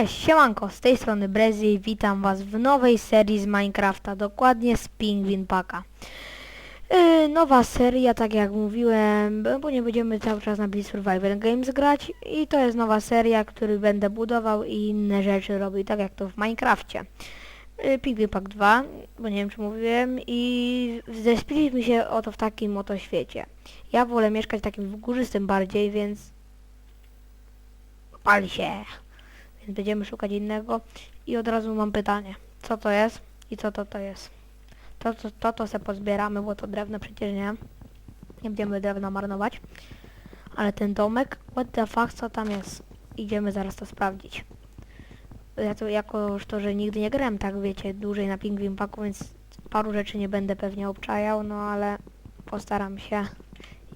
Cześć, siemanko, z tej strony Brezy i witam was w nowej serii z Minecrafta, dokładnie z Pingwin Paka. Yy, nowa seria, tak jak mówiłem, bo nie będziemy cały czas na Blitz Survivor Games grać i to jest nowa seria, który będę budował i inne rzeczy robił, tak jak to w Minecrafcie. Yy, Pingwin Pack 2, bo nie wiem czy mówiłem i zespiliśmy się oto w takim oto świecie. Ja wolę mieszkać takim górzystym bardziej, więc pali się. Więc będziemy szukać innego. I od razu mam pytanie. Co to jest i co to to jest? To to, to, to se pozbieramy, bo to drewno przecież nie. Nie będziemy drewna marnować. Ale ten domek, what the fuck, co tam jest? Idziemy zaraz to sprawdzić. Ja to jakoż to, że nigdy nie grałem, tak wiecie, dłużej na Pingwin Paku, więc paru rzeczy nie będę pewnie obczajał, no ale postaram się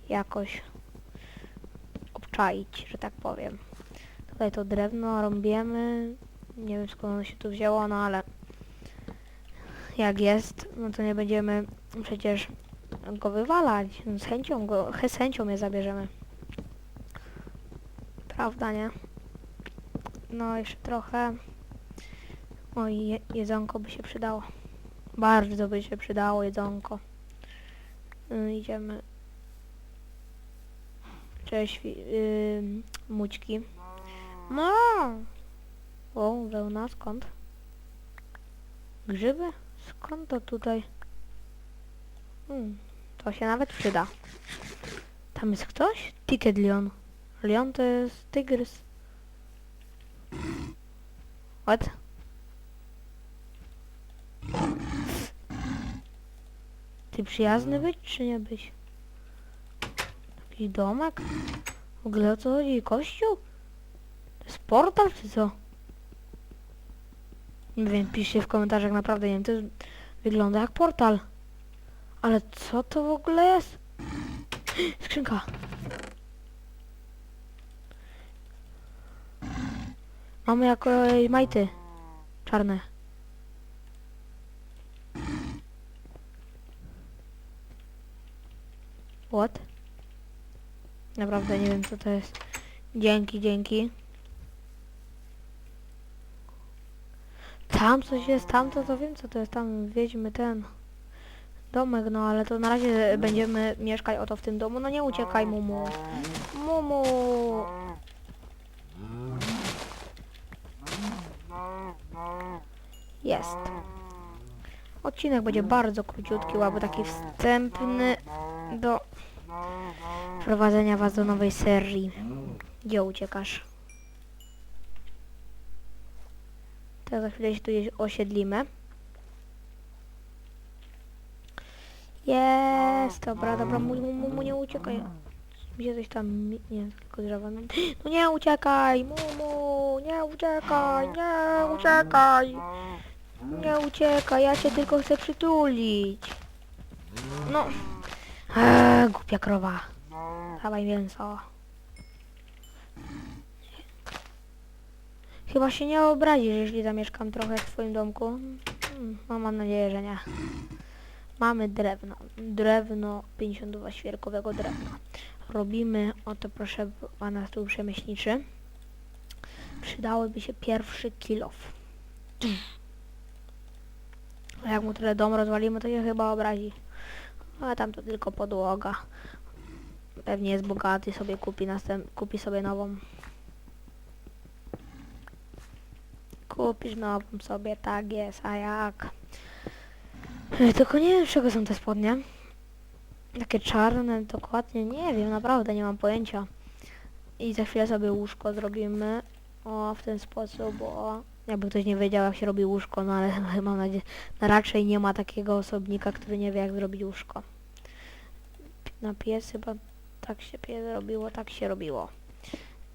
jakoś obczaić, że tak powiem. Tutaj to drewno rąbiemy. Nie wiem skąd ono się tu wzięło, no ale jak jest, no to nie będziemy przecież go wywalać. Z chęcią go, z chęcią je zabierzemy. Prawda, nie? No jeszcze trochę. O i je, jedzonko by się przydało. Bardzo by się przydało jedzonko. Y, idziemy. Cześć, ym, mućki. No. O, wełna, skąd? Grzyby? Skąd to tutaj? Hmm, to się nawet przyda. Tam jest ktoś? Ticket Leon. Leon to jest tygrys. What? Ty przyjazny być, czy nie być? Jakiś domek? W ogóle o co chodzi? Kościół? Jest portal czy co? Nie wiem, piszcie w komentarzach, naprawdę nie wiem, to jest, wygląda jak portal. Ale co to w ogóle jest? Skrzynka. Mamy jako ej, majty. Czarne. What? Naprawdę nie wiem co to jest. Dzięki, dzięki. Tam coś jest, tam to, wiem co to jest, tam wiedźmy ten domek, no ale to na razie będziemy mieszkać oto w tym domu, no nie uciekaj Mumu. Mumu! Jest. Odcinek będzie bardzo króciutki, albo taki wstępny do wprowadzenia was do nowej serii. Gdzie uciekasz? To za chwilę się tu osiedlimy. Jest, dobra, dobra, mu, mu, mu, mu nie uciekaj. Gdzie coś tam, mi- nie, tylko drzewa. No, nie uciekaj, mumu, nie uciekaj, nie uciekaj. Nie uciekaj, ja cię tylko chcę przytulić. No. Eee, głupia krowa. Dawaj mięso. Chyba się nie obrazisz, jeśli zamieszkam trochę w twoim domku. No mam nadzieję, że nie. Mamy drewno. Drewno 52 świerkowego drewna. Robimy, oto proszę pana tu przemyślniczy. Przydałoby się pierwszy kilof. A jak mu tyle dom rozwalimy, to się chyba obrazi. A tam to tylko podłoga. Pewnie jest bogaty, sobie kupi następ kupi sobie nową. Kupisz nową sobie, tak jest, a jak? Tylko nie wiem, czego są te spodnie. Takie czarne, dokładnie, nie wiem, naprawdę nie mam pojęcia. I za chwilę sobie łóżko zrobimy. O, w ten sposób, bo jakby ktoś nie wiedział jak się robi łóżko, no ale mam nadzieję, no raczej nie ma takiego osobnika, który nie wie jak zrobić łóżko. Na pies chyba tak się pies robiło, tak się robiło.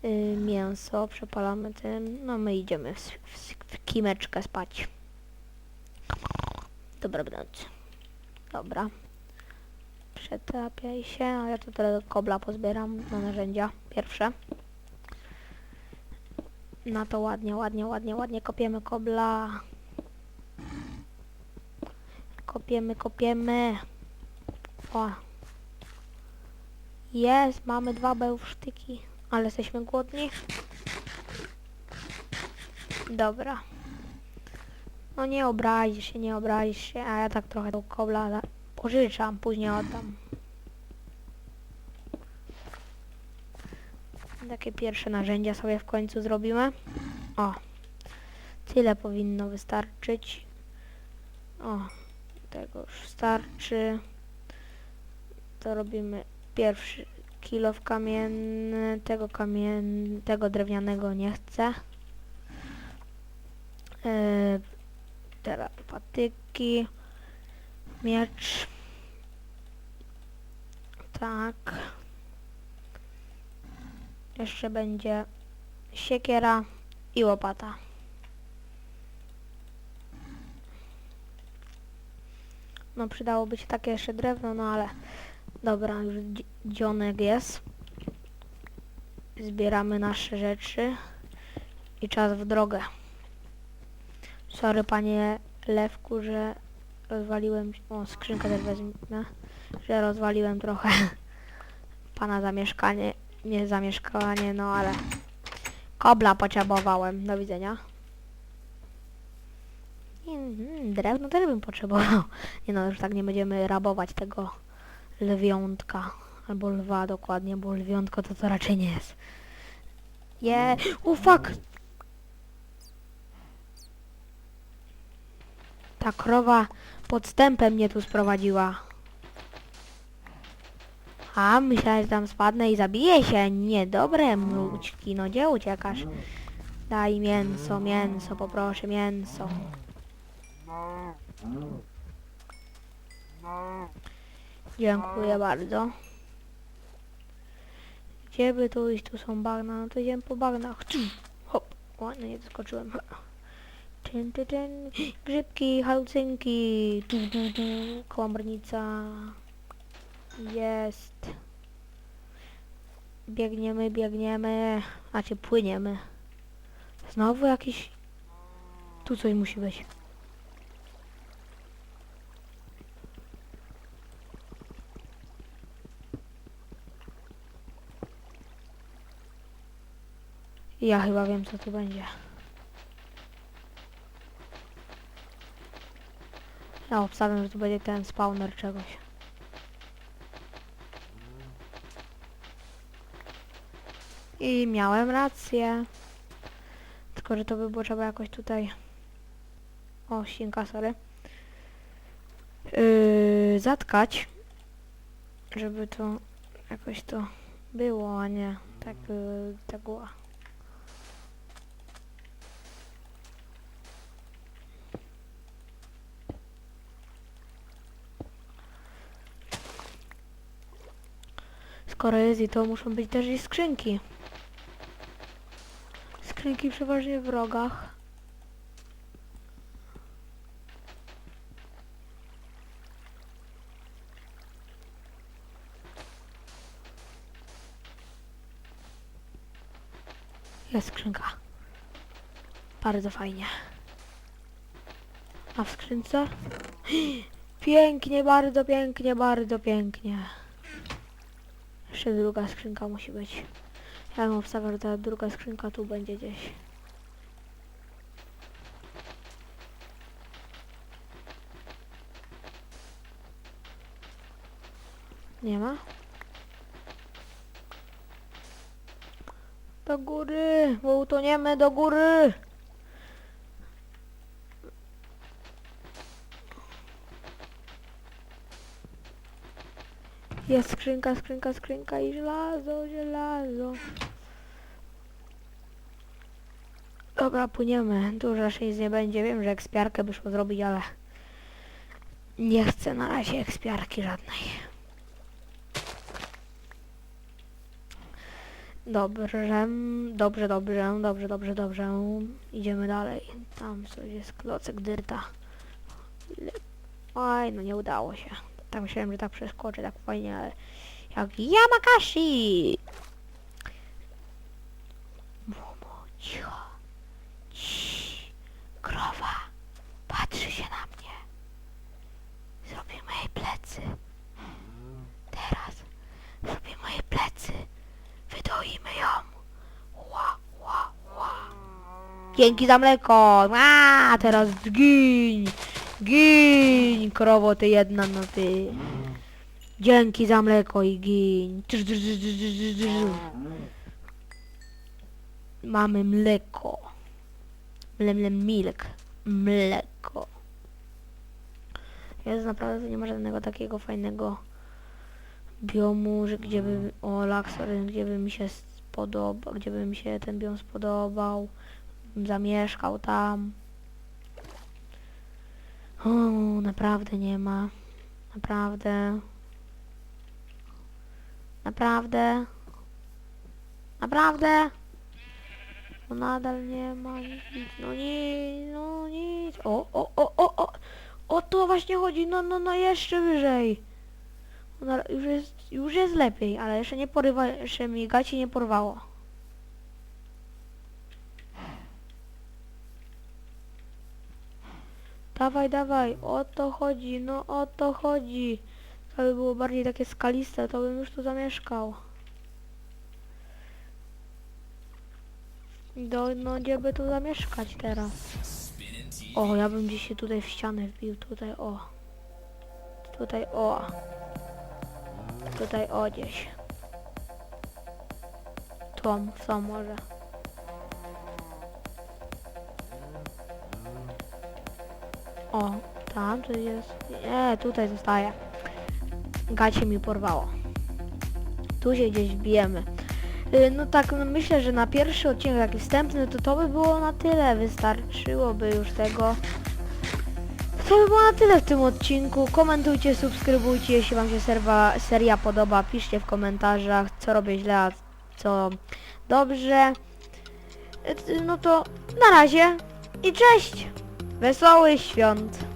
Yy, mięso przepalamy tym, no my idziemy w, w, w kimeczkę spać. Dobranoc. Dobra. Przetapiaj się, a ja tu teraz kobla pozbieram na narzędzia pierwsze. Na to ładnie, ładnie, ładnie, ładnie kopiemy kobla. Kopiemy, kopiemy. O. Jest, mamy dwa bełsztyki, ale jesteśmy głodni. Dobra. No nie obrazisz się, nie obrazisz się, a ja tak trochę tą kobla za- pożyczam, później oddam. Takie pierwsze narzędzia sobie w końcu zrobimy. O, tyle powinno wystarczyć. O, tego już starczy. To robimy pierwszy kilof kamienny, tego kamien, tego drewnianego nie chcę. Yy, teraz patyki, miecz. Tak. Jeszcze będzie siekiera i łopata. No przydałoby się takie jeszcze drewno, no ale dobra, już dzi- dzionek jest. Zbieramy nasze rzeczy i czas w drogę. Sorry panie Lewku, że rozwaliłem, o skrzynkę też wezmę, że rozwaliłem trochę pana zamieszkanie, nie zamieszkanie, no ale kobla potrzebowałem. Do widzenia. Mm, drewno też bym potrzebował. Nie no, już tak nie będziemy rabować tego lwiątka. Albo lwa dokładnie, bo lwiątko to to raczej nie jest. Je, o fuck! Ta krowa podstępem mnie tu sprowadziła. A, myślałem, że tam spadnę i zabiję się. Niedobre mruczki, no gdzie uciekasz? Daj mięso, mięso, poproszę, mięso. Dziękuję bardzo. Gdzie by tu iść? Tu są bagna, no to idziemy po bagnach. Ciu, Hop, ładnie nie doskoczyłem. Tyn, tyn, tyn. Grzybki, halucynki. Tu, tu, tu. Komornica. Jest. Biegniemy, biegniemy. Znaczy płyniemy. Znowu jakiś... Tu coś musi być. Ja chyba wiem co tu będzie. Ja obstawiam, że tu będzie ten spawner czegoś. I miałem rację. Tylko, że to by było trzeba jakoś tutaj... O, świnka, sorry. Yy, zatkać. Żeby to jakoś to było, a nie tak, yy, tak było. Skoro jest i to muszą być też i skrzynki. Skrzynki przeważnie w rogach. Jest skrzynka. Bardzo fajnie. A w skrzynce? Pięknie, bardzo pięknie, bardzo pięknie. Jeszcze druga skrzynka musi być. Ja bym obstawiał, że ta druga skrzynka tu będzie gdzieś. Nie ma? Do góry, bo utoniemy do góry. Jest skrzynka, skrzynka, skrzynka i żelazo, żelazo. Dobra, płyniemy. Raczej nic nie będzie. Wiem, że ekspiarkę by szło zrobić, ale nie chcę na razie ekspiarki żadnej. Dobrze, dobrze, dobrze, dobrze, dobrze, dobrze. Idziemy dalej. Tam coś jest klocek dyrta. Oj, no nie udało się. Tak myślałem, że tak przeskoczę, tak fajnie, ale jak Yamakashi! Momo, cicho. Ciii. Krowa patrzy się na mnie. Zrobimy jej plecy. Teraz zrobimy jej plecy. Wydoimy ją. Ła, ła, ła. Dzięki za mleko. A teraz zgiń. Giń, krowo ty jedna, no ty. Dzięki za mleko i drz. Mamy mleko. Mlem, mlem, milk. Mleko. Jest naprawdę nie ma żadnego takiego fajnego biomu, że gdzie by... O, Laxor, gdzie by mi się spodobał, gdzie by mi się ten biom spodobał. Bym Zamieszkał tam. O, naprawdę nie ma. Naprawdę. Naprawdę. Naprawdę. No nadal nie ma nic, no nic, no nic. O, o, o, o, o. O to właśnie chodzi, no, no, no jeszcze wyżej. No, już jest, już jest lepiej, ale jeszcze nie porywa, jeszcze mi gaci nie porwało. Dawaj, dawaj, o to chodzi, no o to chodzi. To by było bardziej takie skaliste, to bym już tu zamieszkał. Do, no gdzie by tu zamieszkać teraz? O, ja bym gdzieś się tutaj w ścianę wbił, tutaj o. Tutaj o. Tutaj o gdzieś. Tu, co może. O, tam to jest. Nie, tutaj zostaje. Gacie mi porwało. Tu się gdzieś wbijemy. Y, No tak, no myślę, że na pierwszy odcinek taki wstępny to to by było na tyle. Wystarczyłoby już tego. To by było na tyle w tym odcinku. Komentujcie, subskrybujcie, jeśli wam się serwa, seria podoba. Piszcie w komentarzach, co robię źle, a co dobrze. Y, No to na razie i cześć! Wesołych świąt!